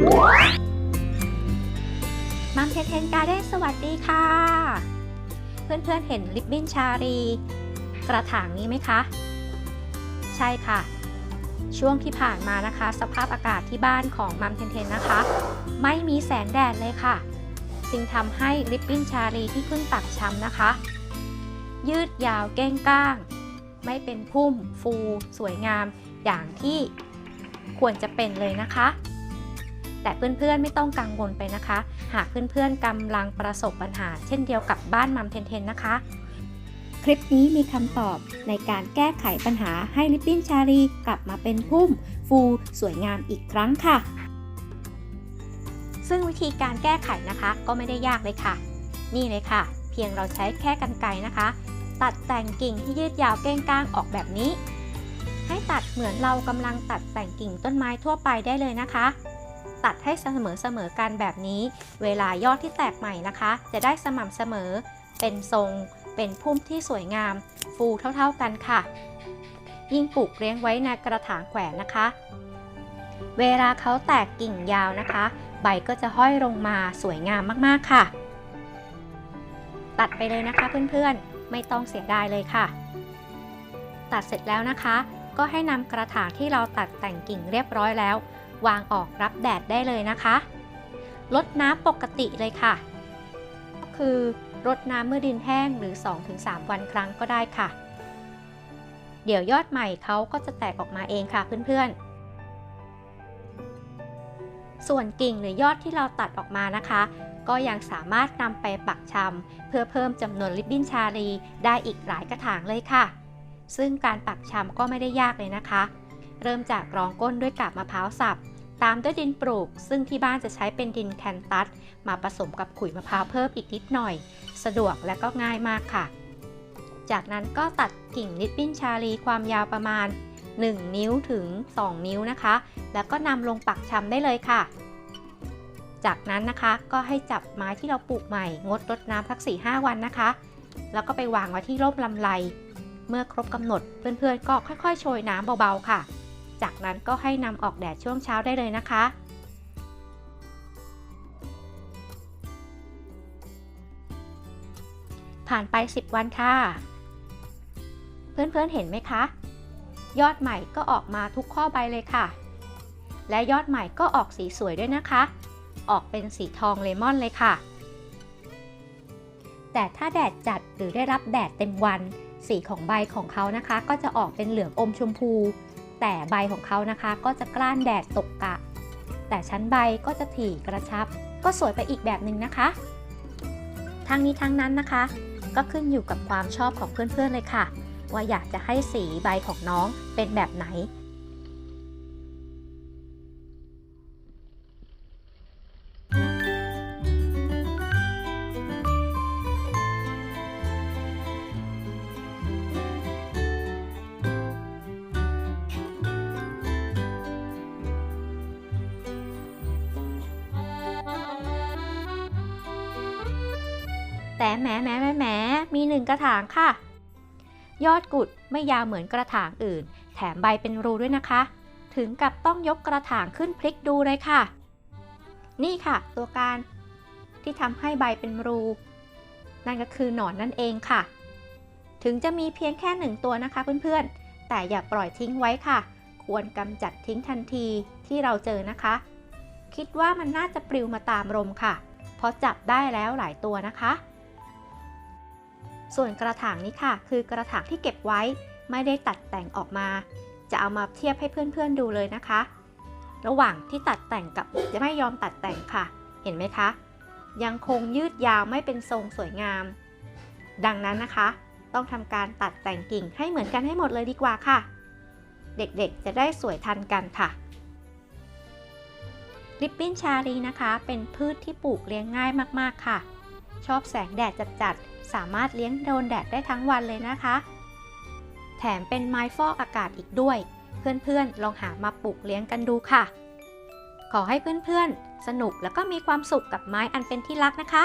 มัมเทนเทนการ์เด้นสวัสดีค่ะ เพื่อนๆเห็นริบบิ้นชารี กระถางนี้ไหมคะ ใช่ค่ะ ช่วงที่ผ่านมานะคะ สภาพอากาศที่บ้านของมัมเทนเทนนะคะ ไม่มีแสงแดดเลยค่ะจึงทำให้ริบบิ้นชารีที่เพิ่งตักช้ำนะคะ ยืดยาวเก้งก้าง ไม่เป็นพุ่มฟู สวยงามอย่างที่ควรจะเป็นเลยนะคะ แต่เพื่อนๆไม่ต้องกังวลไปนะคะ หากเพื่อนๆกำลังประสบปัญหา เช่นเดียวกับบ้านมัมเทนเทนนะคะ คลิปนี้มีคำตอบในการแก้ไขปัญหาให้ลิปปิ้นชาลีกลับมาเป็นพุ่ม ฟูสวยงามอีกครั้งค่ะ ซึ่งวิธีการแก้ไขนะคะก็ไม่ได้ยากเลยค่ะ นี่เลยค่ะ เพียงเราใช้แค่กันไกรนะคะ ตัดแต่งกิ่งที่ยืดยาวเก้งก้างออกแบบนี้ให้ตัดเหมือนเรากำลังตัดแต่งกิ่งต้นไม้ทั่วไปได้เลยนะคะ ตัดให้เสมอเสมอกันแบบนี้ เวลายอดที่แตกใหม่นะคะ จะได้สม่ำเสมอ เป็นทรง เป็นพุ่มที่สวยงาม ฟูเท่าๆกันค่ะ ยิ่งปลูกเลี้ยงไว้ในกระถางแขวนนะคะ เวลาเขาแตกกิ่งยาวนะคะ ใบก็จะห้อยลงมาสวยงามมากๆค่ะ ตัดไปเลยนะคะเพื่อนๆ ไม่ต้องเสียดายเลยค่ะ ตัดเสร็จแล้วนะคะ ก็ให้นำกระถางที่เราตัดแต่งกิ่งเรียบร้อยแล้ว วางออกรับแดดได้เลยนะคะลดน้ำปกติเลยค่ะก็คือรดน้ำเมื่อดินแห้งหรือ 2-3 วันครั้งก็ได้ค่ะ เดี๋ยวยอดใหม่เขาก็จะแตกออกมาเองค่ะเพื่อนๆ ส่วนกิ่งหรือยอดที่เราตัดออกมานะคะ ก็ยังสามารถนำไปปักชำเพื่อเพิ่มจำนวนริบบิ้นชาลีได้อีกหลายกระถางเลยค่ะ ซึ่งการปักชำก็ไม่ได้ยากเลยนะคะ เริ่มจากรองก้นด้วยกาบมะพร้าวสับ ตามด้วยดินปลูก ซึ่งที่บ้านจะใช้เป็นดินแคนตัสมาผสมกับขุยมะพร้าวเพิ่มอีกนิดหน่อย สะดวกและก็ง่ายมากค่ะ จากนั้นก็ตัดกิ่งริบบิ้นชาลีความยาวประมาณ 1 นิ้วถึง 2 นิ้วนะคะ แล้วก็นำลงปักชำได้เลยค่ะ จากนั้นนะคะก็ให้จับไม้ที่เราปลูกใหม่ งดรดน้ำสัก 4-5 วันนะคะ แล้วก็ไปวางไว้ที่ร่มลำไรเมื่อครบกำหนดเพื่อนๆก็ค่อยๆ โชยน้ำเบาๆค่ะ จากนั้นก็ให้นำออกแดดช่วงเช้าได้เลยนะคะผ่านไป 10 วันค่ะ เพื่อนๆเห็นไหมคะ ยอดใหม่ก็ออกมาทุกข้อใบเลยค่ะ และยอดใหม่ก็ออกสีสวยด้วยนะคะ ออกเป็นสีทองเลมอนเลยค่ะ แต่ถ้าแดดจัดหรือได้รับแดดเต็มวัน สีของใบของเขานะคะ ก็จะออกเป็นเหลืองอมชมพู แต่ใบของเขานะคะก็จะกล้านแดดตกกะ แต่ชั้นใบก็จะถี่กระชับ ก็สวยไปอีกแบบหนึ่งนะคะ ทั้งนี้ทั้งนั้นนะคะ ก็ขึ้นอยู่กับความชอบของเพื่อนๆเลยค่ะ ว่าอยากจะให้สีใบของน้องเป็นแบบไหน แต่แหมแหมแหมแหมมีหนึ่งกระถางค่ะ ยอดกุดไม่ยาวเหมือนกระถางอื่น แถมใบเป็นรูด้วยนะคะ ถึงกับต้องยกกระถางขึ้นพลิกดูเลยค่ะ นี่ค่ะ ตัวการที่ทำให้ใบเป็นรู นั่นก็คือหนอนนั่นเองค่ะ ถึงจะมีเพียงแค่หนึ่งตัวนะคะเพื่อนๆ แต่อย่าปล่อยทิ้งไว้ค่ะ ควรกำจัดทิ้งทันทีที่เราเจอนะคะ คิดว่ามันน่าจะปลิวมาตามลมค่ะ เพราะจับได้แล้วหลายตัวนะคะ ส่วนกระถางนี้ค่ะ คือกระถางที่เก็บไว้ ไม่ได้ตัดแต่งออกมา จะเอามาเทียบให้เพื่อนๆดูเลยนะคะ ระหว่างที่ตัดแต่งกับจะไม่ยอมตัดแต่งค่ะ เห็นไหมคะ ยังคงยืดยาวไม่เป็นทรงสวยงาม ดังนั้นนะคะ ต้องทำการตัดแต่งกิ่งให้เหมือนกันให้หมดเลยดีกว่าค่ะ เด็กๆจะได้สวยทันกันค่ะริบบิ้นชาลีนะคะ เป็นพืชที่ปลูกเลี้ยงง่ายมากๆค่ะ ชอบแสงแดดจัดๆ สามารถเลี้ยงโดนแดดได้ทั้งวันเลยนะคะ แถมเป็นไม้ฟอกอากาศอีกด้วย เพื่อนๆ ลองหามาปลูกเลี้ยงกันดูค่ะ ขอให้เพื่อนๆ สนุกแล้วก็มีความสุขกับไม้อันเป็นที่รักนะคะ